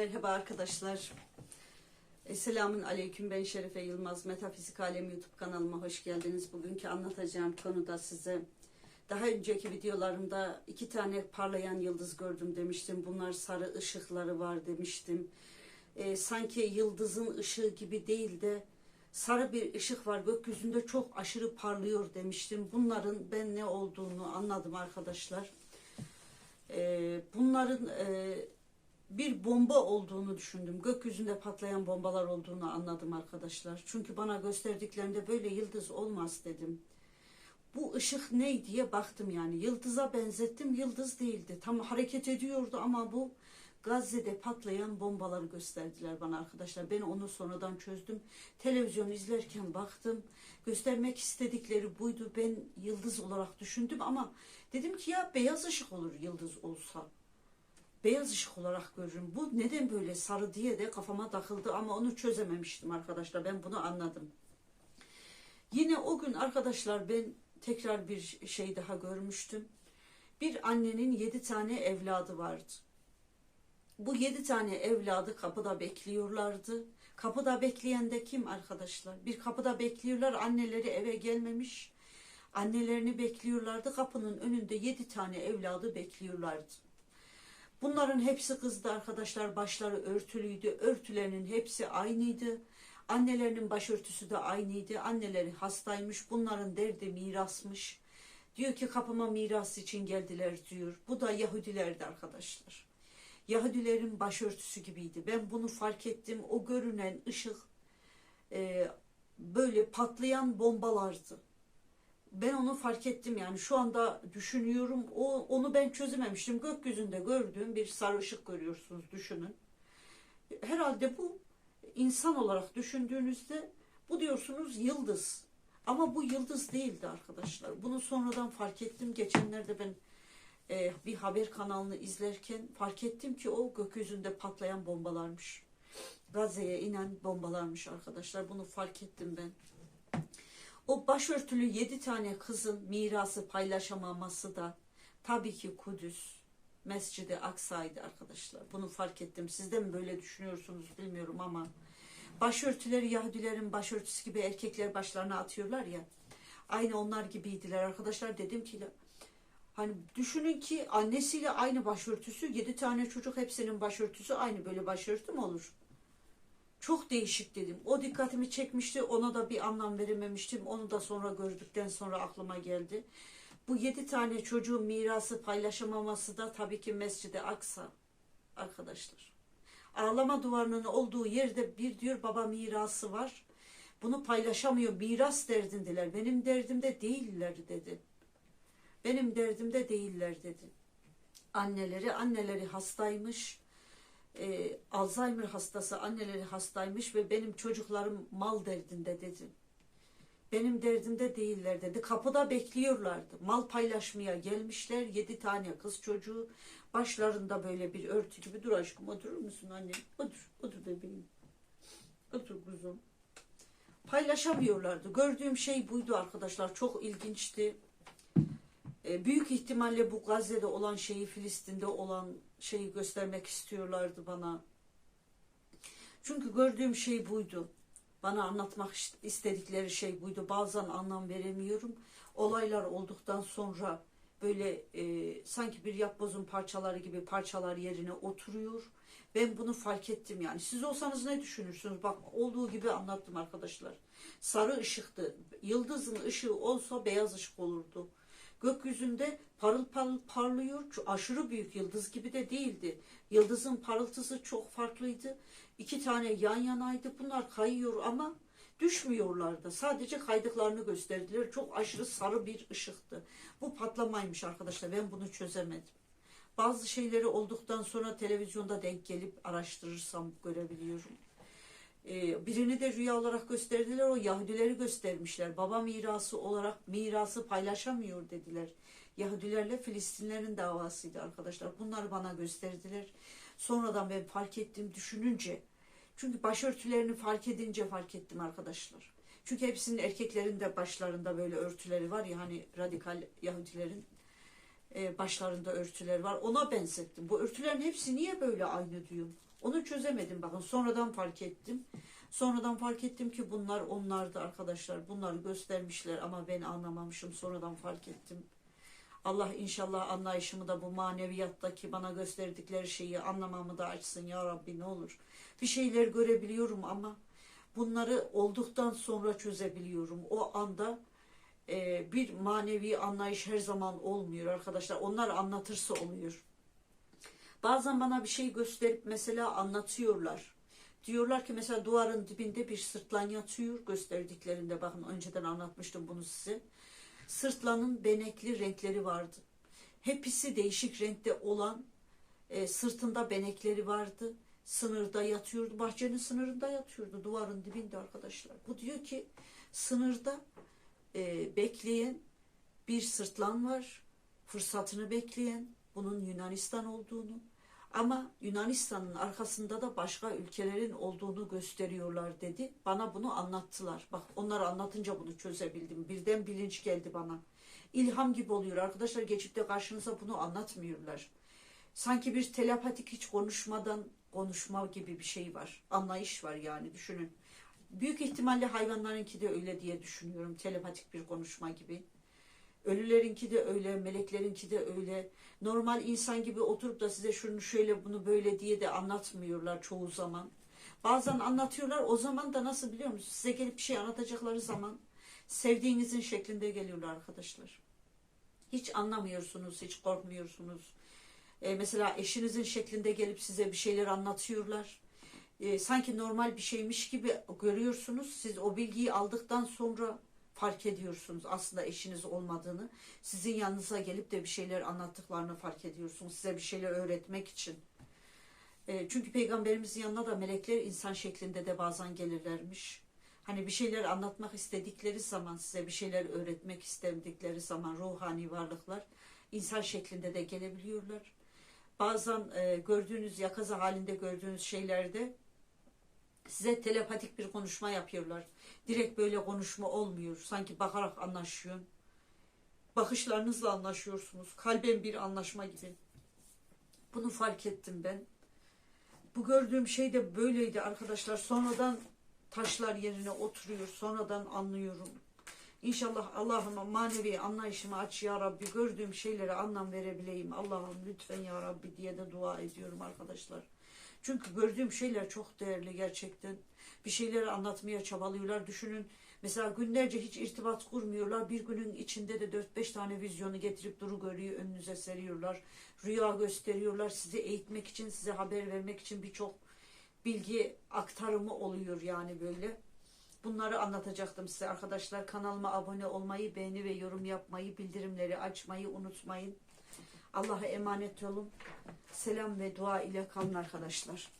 Merhaba arkadaşlar. E, Selamun Aleyküm. Ben Şerife Yılmaz. Metafizik Alemi YouTube kanalıma hoş geldiniz. Bugünkü anlatacağım konuda size daha önceki videolarımda iki tane parlayan yıldız gördüm demiştim. Bunlar sarı ışıkları var demiştim. E, sanki yıldızın ışığı gibi değil de sarı bir ışık var gökyüzünde çok aşırı parlıyor demiştim. Bunların ben ne olduğunu anladım arkadaşlar. E, bunların e, bir bomba olduğunu düşündüm. Gökyüzünde patlayan bombalar olduğunu anladım arkadaşlar. Çünkü bana gösterdiklerinde böyle yıldız olmaz dedim. Bu ışık ne diye baktım yani. Yıldıza benzettim. Yıldız değildi. Tam hareket ediyordu ama bu Gazze'de patlayan bombaları gösterdiler bana arkadaşlar. Ben onu sonradan çözdüm. Televizyon izlerken baktım. Göstermek istedikleri buydu. Ben yıldız olarak düşündüm ama dedim ki ya beyaz ışık olur yıldız olsa beyaz ışık olarak görürüm. Bu neden böyle sarı diye de kafama takıldı ama onu çözememiştim arkadaşlar. Ben bunu anladım. Yine o gün arkadaşlar ben tekrar bir şey daha görmüştüm. Bir annenin yedi tane evladı vardı. Bu yedi tane evladı kapıda bekliyorlardı. Kapıda bekleyen de kim arkadaşlar? Bir kapıda bekliyorlar anneleri eve gelmemiş. Annelerini bekliyorlardı. Kapının önünde yedi tane evladı bekliyorlardı. Bunların hepsi kızdı arkadaşlar. Başları örtülüydü. Örtülerinin hepsi aynıydı. Annelerinin başörtüsü de aynıydı. Anneleri hastaymış. Bunların derdi mirasmış. Diyor ki kapıma miras için geldiler diyor. Bu da Yahudilerdi arkadaşlar. Yahudilerin başörtüsü gibiydi. Ben bunu fark ettim. O görünen ışık e, böyle patlayan bombalardı ben onu fark ettim yani. Şu anda düşünüyorum. O onu ben çözememiştim. Gökyüzünde gördüğüm bir sarı ışık görüyorsunuz düşünün. Herhalde bu insan olarak düşündüğünüzde bu diyorsunuz yıldız. Ama bu yıldız değildi arkadaşlar. Bunu sonradan fark ettim. Geçenlerde ben e, bir haber kanalını izlerken fark ettim ki o gökyüzünde patlayan bombalarmış. Gazze'ye inen bombalarmış arkadaşlar. Bunu fark ettim ben o başörtülü yedi tane kızın mirası paylaşamaması da tabii ki Kudüs, Mescid-i Aksa'ydı arkadaşlar. Bunu fark ettim. Siz de mi böyle düşünüyorsunuz bilmiyorum ama başörtüleri Yahudilerin başörtüsü gibi erkekler başlarına atıyorlar ya. Aynı onlar gibiydiler arkadaşlar. Dedim ki hani düşünün ki annesiyle aynı başörtüsü yedi tane çocuk hepsinin başörtüsü aynı böyle başörtü mü olur? Çok değişik dedim. O dikkatimi çekmişti. Ona da bir anlam verememiştim. Onu da sonra gördükten sonra aklıma geldi. Bu yedi tane çocuğun mirası paylaşamaması da tabii ki Mescid-i Aksa arkadaşlar. Ağlama duvarının olduğu yerde bir diyor baba mirası var. Bunu paylaşamıyor. Miras derdindiler. Benim derdimde değiller dedi. Benim derdimde değiller dedi. Anneleri, anneleri hastaymış e, Alzheimer hastası anneleri hastaymış ve benim çocuklarım mal derdinde dedi. Benim derdimde değiller dedi. Kapıda bekliyorlardı. Mal paylaşmaya gelmişler. Yedi tane kız çocuğu. Başlarında böyle bir örtü gibi. Dur aşkım oturur musun annem? Otur, otur bebeğim. Otur kuzum. Paylaşamıyorlardı. Gördüğüm şey buydu arkadaşlar. Çok ilginçti. E, büyük ihtimalle bu Gazze'de olan şeyi, Filistin'de olan şeyi göstermek istiyorlardı bana. Çünkü gördüğüm şey buydu. Bana anlatmak istedikleri şey buydu. Bazen anlam veremiyorum. Olaylar olduktan sonra böyle e, sanki bir yapbozun parçaları gibi parçalar yerine oturuyor. Ben bunu fark ettim yani. Siz olsanız ne düşünürsünüz? Bak olduğu gibi anlattım arkadaşlar. Sarı ışıktı. Yıldızın ışığı olsa beyaz ışık olurdu. Gökyüzünde parıl parıl parlıyor. Aşırı büyük yıldız gibi de değildi. Yıldızın parıltısı çok farklıydı. İki tane yan yanaydı. Bunlar kayıyor ama düşmüyorlardı. Sadece kaydıklarını gösterdiler. Çok aşırı sarı bir ışıktı. Bu patlamaymış arkadaşlar. Ben bunu çözemedim. Bazı şeyleri olduktan sonra televizyonda denk gelip araştırırsam görebiliyorum. Ee, birini de rüya olarak gösterdiler. O Yahudileri göstermişler. Baba mirası olarak mirası paylaşamıyor dediler. Yahudilerle Filistinlerin davasıydı arkadaşlar. Bunları bana gösterdiler. Sonradan ben fark ettim düşününce. Çünkü başörtülerini fark edince fark ettim arkadaşlar. Çünkü hepsinin erkeklerin de başlarında böyle örtüleri var ya hani radikal Yahudilerin e, başlarında örtüler var. Ona benzettim. Bu örtülerin hepsi niye böyle aynı diyorum. Onu çözemedim bakın. Sonradan fark ettim. Sonradan fark ettim ki bunlar onlardı arkadaşlar. Bunları göstermişler ama ben anlamamışım. Sonradan fark ettim. Allah inşallah anlayışımı da bu maneviyattaki bana gösterdikleri şeyi anlamamı da açsın ya Rabbi ne olur. Bir şeyler görebiliyorum ama bunları olduktan sonra çözebiliyorum. O anda e, bir manevi anlayış her zaman olmuyor arkadaşlar. Onlar anlatırsa oluyor. Bazen bana bir şey gösterip mesela anlatıyorlar. Diyorlar ki mesela duvarın dibinde bir sırtlan yatıyor gösterdiklerinde bakın önceden anlatmıştım bunu size. Sırtlanın benekli renkleri vardı. Hepsi değişik renkte olan e, sırtında benekleri vardı. Sınırda yatıyordu. Bahçenin sınırında yatıyordu. Duvarın dibinde arkadaşlar. Bu diyor ki sınırda e, bekleyen bir sırtlan var. Fırsatını bekleyen bunun Yunanistan olduğunu ama Yunanistan'ın arkasında da başka ülkelerin olduğunu gösteriyorlar dedi. Bana bunu anlattılar. Bak onları anlatınca bunu çözebildim. Birden bilinç geldi bana. İlham gibi oluyor. Arkadaşlar geçip de karşınıza bunu anlatmıyorlar. Sanki bir telepatik hiç konuşmadan konuşma gibi bir şey var. Anlayış var yani düşünün. Büyük ihtimalle hayvanlarınki de öyle diye düşünüyorum. Telepatik bir konuşma gibi. Ölülerinki de öyle, meleklerinki de öyle. Normal insan gibi oturup da size şunu şöyle bunu böyle diye de anlatmıyorlar çoğu zaman. Bazen anlatıyorlar. O zaman da nasıl biliyor musunuz? Size gelip bir şey anlatacakları zaman sevdiğinizin şeklinde geliyorlar arkadaşlar. Hiç anlamıyorsunuz, hiç korkmuyorsunuz. Ee, mesela eşinizin şeklinde gelip size bir şeyler anlatıyorlar. Ee, sanki normal bir şeymiş gibi görüyorsunuz. Siz o bilgiyi aldıktan sonra fark ediyorsunuz aslında eşiniz olmadığını. Sizin yanınıza gelip de bir şeyler anlattıklarını fark ediyorsunuz. Size bir şeyler öğretmek için. E, çünkü peygamberimizin yanına da melekler insan şeklinde de bazen gelirlermiş. Hani bir şeyler anlatmak istedikleri zaman, size bir şeyler öğretmek istedikleri zaman ruhani varlıklar insan şeklinde de gelebiliyorlar. Bazen e, gördüğünüz yakaza halinde gördüğünüz şeylerde size telepatik bir konuşma yapıyorlar. Direkt böyle konuşma olmuyor. Sanki bakarak anlaşıyorsun. Bakışlarınızla anlaşıyorsunuz. Kalben bir anlaşma gibi. Bunu fark ettim ben. Bu gördüğüm şey de böyleydi arkadaşlar. Sonradan taşlar yerine oturuyor. Sonradan anlıyorum. İnşallah Allah'ıma manevi anlayışımı aç ya Rabbi. Gördüğüm şeylere anlam verebileyim. Allah'ım lütfen ya Rabbi diye de dua ediyorum arkadaşlar. Çünkü gördüğüm şeyler çok değerli gerçekten. Bir şeyleri anlatmaya çabalıyorlar. Düşünün mesela günlerce hiç irtibat kurmuyorlar. Bir günün içinde de 4-5 tane vizyonu getirip duru görüyor önünüze seriyorlar. Rüya gösteriyorlar. Sizi eğitmek için, size haber vermek için birçok bilgi aktarımı oluyor yani böyle. Bunları anlatacaktım size arkadaşlar. Kanalıma abone olmayı, beğeni ve yorum yapmayı, bildirimleri açmayı unutmayın. Allah'a emanet olun. Selam ve dua ile kalın arkadaşlar.